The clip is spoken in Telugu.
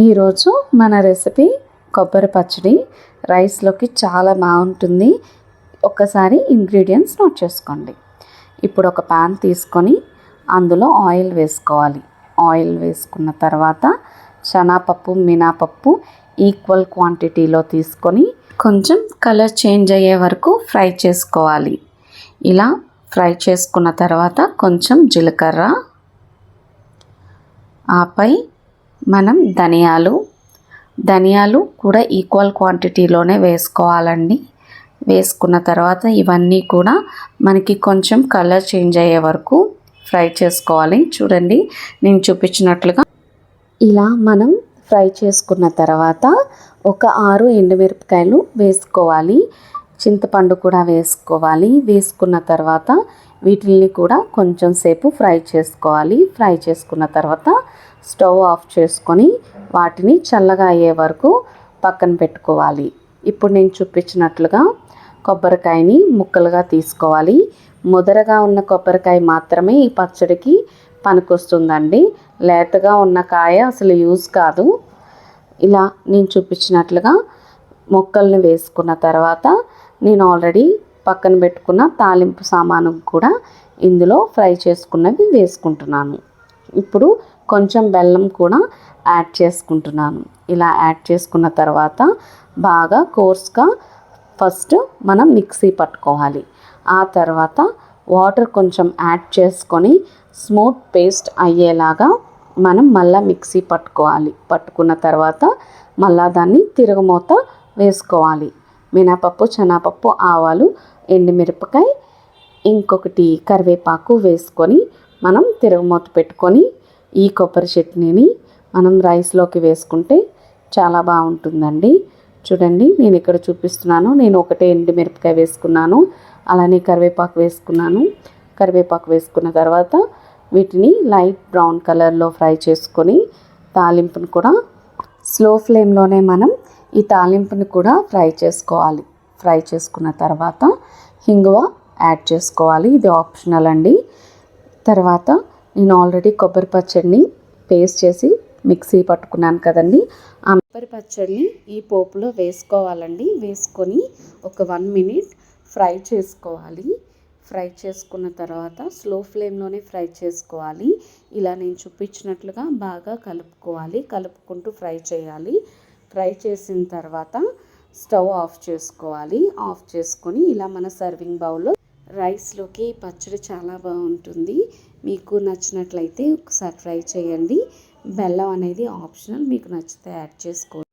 ఈరోజు మన రెసిపీ కొబ్బరి పచ్చడి. రైస్లోకి చాలా బాగుంటుంది. ఒకసారి ఇంగ్రీడియంట్స్ నోట్ చేసుకోండి. ఇప్పుడు ఒక పాన్ తీసుకొని అందులో ఆయిల్ వేసుకోవాలి. ఆయిల్ వేసుకున్న తర్వాత శనాపప్పు మినాపప్పు ఈక్వల్ క్వాంటిటీలో తీసుకొని కొంచెం కలర్ చేంజ్ అయ్యే వరకు ఫ్రై చేసుకోవాలి. ఇలా ఫ్రై చేసుకున్న తర్వాత కొంచెం జీలకర్ర. ఆపై మనం ధనియాలు ధనియాలు కూడా ఈక్వల్ క్వాంటిటీలోనే వేసుకోవాలండి. వేసుకున్న తర్వాత ఇవన్నీ కూడా మనకి కొంచెం కలర్ చేంజ్ అయ్యే వరకు ఫ్రై చేసుకోవాలి. చూడండి నేను చూపించినట్లుగా ఇలా మనం ఫ్రై చేసుకున్న తర్వాత ఒక ఆరు ఎండుమిరపకాయలు వేసుకోవాలి. చింతపండు కూడా వేసుకోవాలి. వేసుకున్న తర్వాత వీటిల్ని కూడా కొంచెం సేపు ఫ్రై చేసుకోవాలి. ఫ్రై చేసుకున్న తర్వాత స్టవ్ ఆఫ్ చేసుకొని వాటిని చల్లగా అయ్యే వరకు పక్కన పెట్టుకోవాలి. ఇప్పుడు నేను చూపించినట్లుగా కొబ్బరికాయని ముక్కలుగా తీసుకోవాలి. ముదరగా ఉన్న కొబ్బరికాయ మాత్రమే ఈ పచ్చడికి పనికొస్తుందండి. లేతగా ఉన్న కాయ అసలు యూజ్ కాదు. ఇలా నేను చూపించినట్లుగా ముక్కల్ని వేసుకున్న తర్వాత నేను ఆల్రెడీ పక్కన పెట్టుకున్న తాలింపు సామాను కూడా ఇందులో ఫ్రై చేసుకున్నవి వేసుకుంటున్నాను. ఇప్పుడు కొంచెం బెల్లం కూడా యాడ్ చేసుకుంటున్నాను. ఇలా యాడ్ చేసుకున్న తర్వాత బాగా కోర్స్గా ఫస్ట్ మనం మిక్సీ పట్టుకోవాలి. ఆ తర్వాత వాటర్ కొంచెం యాడ్ చేసుకొని స్మూత్ పేస్ట్ అయ్యేలాగా మనం మళ్ళీ మిక్సీ పట్టుకోవాలి. పట్టుకున్న తర్వాత మళ్ళా దాన్ని తిరగమూత వేసుకోవాలి. మినపప్పు శనగపప్పు ఆవాలు ఎండుమిరపకాయ ఇంకొకటి కరివేపాకు వేసుకొని మనం తిరగమూత పెట్టుకొని ఈ కొబ్బరి చట్నీని మనం రైస్లోకి వేసుకుంటే చాలా బాగుంటుందండి. చూడండి నేను ఇక్కడ చూపిస్తున్నాను. నేను ఒకటే ఎండుమిరపకాయ వేసుకున్నాను అలానే కరివేపాకు వేసుకున్నాను. కరివేపాకు వేసుకున్న తర్వాత వీటిని లైట్ బ్రౌన్ కలర్లో ఫ్రై చేసుకొని తాలింపును కూడా స్లో ఫ్లేమ్లోనే మనం ఈ తాలింపుని కూడా ఫ్రై చేసుకోవాలి. ఫ్రై చేసుకున్న తర్వాత హింగువ యాడ్ చేసుకోవాలి. ఇది ఆప్షనల్ అండి. తర్వాత నేను ఆల్రెడీ కొబ్బరి పచ్చడిని పేస్ట్ చేసి మిక్సీ పట్టుకున్నాను కదండి. ఆ కొబ్బరి పచ్చడిని ఈ పోపులో వేసుకోవాలండి. వేసుకొని ఒక వన్ మినిట్ ఫ్రై చేసుకోవాలి. ఫ్రై చేసుకున్న తర్వాత స్లో ఫ్లేమ్లోనే ఫ్రై చేసుకోవాలి. ఇలా నేను చూపించినట్లుగా బాగా కలుపుకోవాలి. కలుపుకుంటూ ఫ్రై చేయాలి. ఫ్రై చేసిన తర్వాత స్టవ్ ఆఫ్ చేసుకోవాలి. ఆఫ్ చేసుకొని ఇలా మన సర్వింగ్ బౌల్లో రైస్లోకి పచ్చడి చాలా బాగుంటుంది. మీకు నచ్చినట్లయితే ఒకసారి ట్రై చేయండి. బెల్లం అనేది ఆప్షనల్. మీకు నచ్చితే యాడ్ చేసుకోండి